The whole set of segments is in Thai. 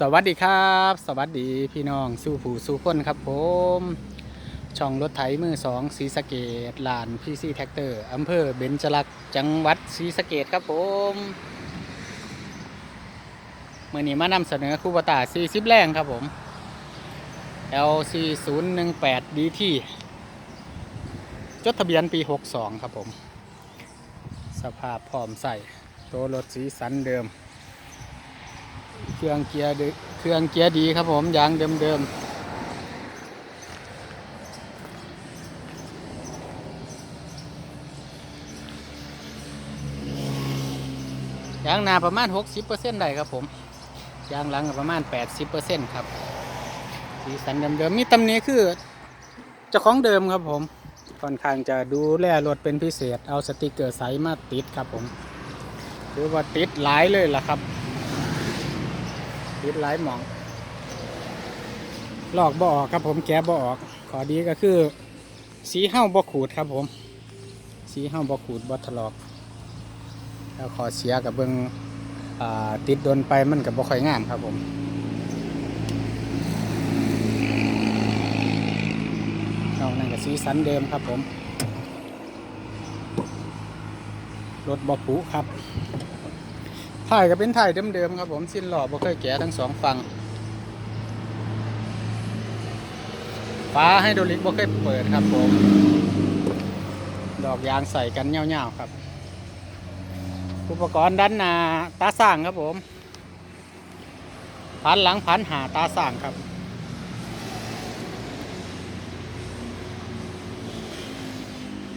สวัสดีครับ สวัสดีพี่น้องสู้ผู้สู้คนครับผม ช่องรถไถมือสองสีสะเกตลานพีซีแท็กเตอร์อำเภอเบญจลักษ์จังหวัดศรีสะเกตครับผมเมื่อนี้มานำเสนอคูบตา40 แรงครับผม LC 0 1 8 DT จดทะเบียนปี 62 ครับผม สภาพพร้อมใส่ตัวรถสีสันเดิม เครื่องเกียร์ดึเครื่องเกียร์ดีครับผมยางเดิมๆยางหนาประมาณ 60%ได้ครับผมยางหลังประมาณ 80%ครับสีสันเดิมๆมีตำหนี้คือเจ้าของเดิมครับผมค่อนข้างจะดูแลรถเป็นพิเศษ เอาสติกเกอร์ใสมาติดครับผมถือว่าติดหลายเลยล่ะครับ ติดหลายหมอง ลอกบ่ออกครับผมแกะบ่ออก ขอดีก็คือ สีเห้าบ่ขูดครับผม สีเห้าบ่ขูดบ่ถลอก แล้วขอเสียกับเบิงอ่าติดโดนไปมันกับบ่ค่อยงามครับผมนอกนั้นก็สีสันเดิมครับผม รถบ่ผุครับ ถ่ายก็เป็นถ่ายเดิมๆครับผมสิ้นหล่อบ่เคยแกะทั้งสองฝั่งฟ้าให้โดลิกบ่เคยเปิดครับผม ดอกยางใส่กันเงาๆครับ อุปกรณ์ด้านหน้าตาสั่งครับผมพันหลังพันหาตาสั่งครับ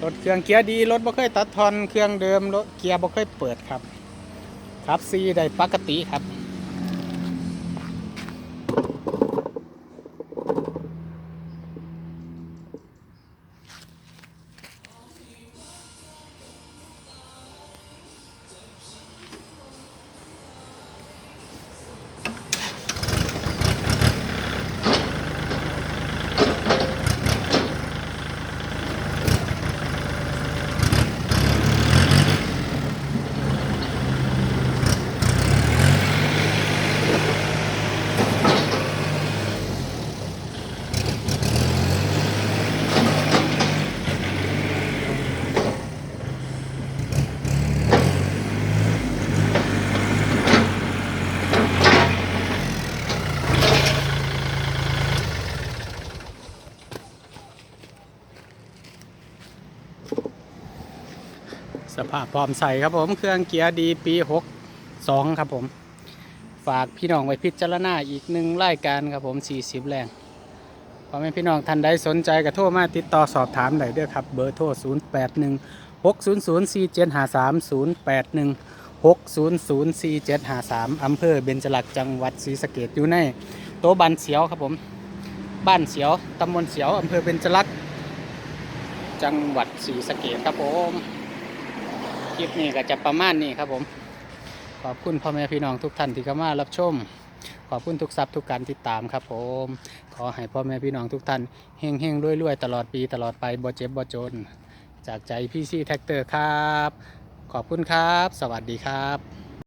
รถเครื่องเกียร์ดีรถบ่เคยตัดทอนเครื่องเดิมรถเกียร์บ่เคยเปิดครับ ครับซีได้ปกติครับ สภาพพร้อมใส่ครับผมเครื่องเกียร์ดีปี62ครับผม ฝากพี่น้องไว้พิจารณาอีกหนึ่งรายการครับผม40แรงพอแม่พี่น้องท่านใดสนใจก็โทรมาติดต่อสอบถามได้เด้อครับ เบอร์โทร 081 600 4753 081 600 4753อำเภอเบญจลักษ์จังหวัดศรีสะเกดอยู่ในโตะบันเสียวครับผม บ้านเสียวตำบลเสียวอำเภอเบญจลักษ์จังหวัดศรีสะเกดครับผม คลิปนี้ก็จะประมาณนี้ครับผม ขอบคุณพ่อแม่พี่น้องทุกท่านที่เข้ามารับชม ขอบคุณทุกทรัพย์ทุกการติดตามครับผม ขอให้พ่อแม่พี่น้องทุกท่านเฮงเฮงรวยรวยตลอดปีตลอดไปบ่เจ็บบ่จน จากใจพี่ซีแท็กเตอร์ครับ ขอบคุณครับ สวัสดีครับ